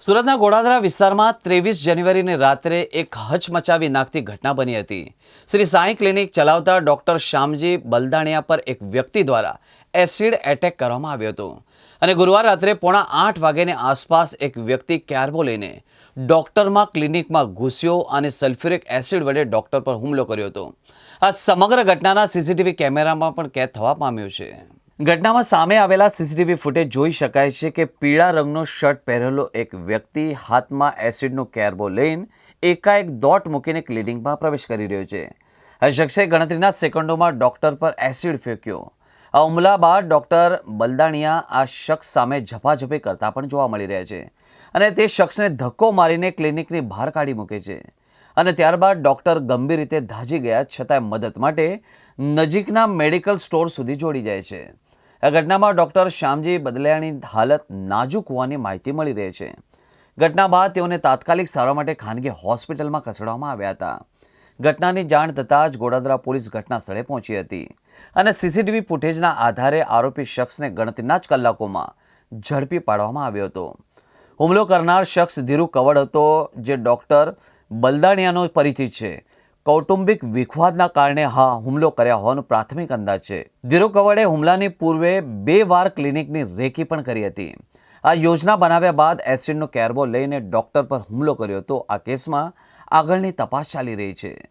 સુરતના ગોડાદરા વિસ્તારમાં ત્રેવીસ જાન્યુઆરીની રાત્રે એક હચમચાવી નાખતી ઘટના બની હતી. શ્રી સાંઈ ક્લિનિક ચલાવતા ડૉક્ટર શ્યામજી બલદાણિયા પર એક વ્યક્તિ દ્વારા એસિડ એટેક કરવામાં આવ્યો હતો. અને ગુરુવાર રાત્રે પોણા આઠ વાગ્યાની આસપાસ એક વ્યક્તિ ક્યારબો લઈને ડૉક્ટરમાં ક્લિનિકમાં ઘૂસ્યો અને સલ્ફ્યુરિક એસિડ વડે ડૉક્ટર પર હુમલો કર્યો હતો. આ સમગ્ર ઘટનાના સીસીટીવી કેમેરામાં પણ કેદ થવા પામ્યું છે. ઘટનામાં સામે આવેલા સીસીટીવી ફૂટેજ જોઈ શકાય છે કે પીળા રંગનો શર્ટ પહેરેલો એક વ્યક્તિ હાથમાં એસિડનો કેરબો લઈને એકાએક દોટ મૂકીને ક્લિનિકમાં પ્રવેશ કરી રહ્યો છે. આ શખ્સે ગણતરીના સેકન્ડોમાં ડૉક્ટર પર એસિડ ફેંક્યો. આ હુમલા બાદ ડૉક્ટર બલદાણિયા આ શખ્સ સામે ઝપાઝપી કરતા પણ જોવા મળી રહ્યા છે અને તે શખ્સને ધક્કો મારીને ક્લિનિકની બહાર કાઢી મૂકે છે. અને ત્યારબાદ ડૉક્ટર ગંભીર રીતે ધાજી ગયા છતાંય મદદ માટે નજીકના મેડિકલ સ્ટોર સુધી જોડી જાય છે. આ ઘટનામાં ડૉક્ટર શ્યામજી બદલિયાની હાલત નાજુક હોવાની માહિતી મળી રહી છે. ઘટના બાદ તેઓને તાત્કાલિક સારવાર માટે ખાનગી હોસ્પિટલમાં ખસેડવામાં આવ્યા હતા. ઘટનાની જાણ થતાં જ ગોડાદરા પોલીસ ઘટના સ્થળે પહોંચી હતી અને સીસીટીવી ફૂટેજના આધારે આરોપી શખ્સને ગણતરીના જ કલાકોમાં ઝડપી પાડવામાં આવ્યો હતો. હુમલો કરનાર શખ્સ ધીરુ કવડ હતો, જે ડોક્ટર બલદાણિયાનો પરિચિત છે. કૌટુંબિક વિખવાદના કારણે હા, હુમલો કર્યા હોવાનો પ્રાથમિક અંદાજ છે. ધીરુ કવડે હુમલાની પૂર્વે બે વાર ક્લિનિકની રેકી પણ કરી હતી. આ યોજના બનાવ્યા બાદ એસિડનો કેરબો લઈને ડોક્ટર પર હુમલો કર્યો હતો. આ કેસમાં આગળની તપાસ ચાલી રહી છે.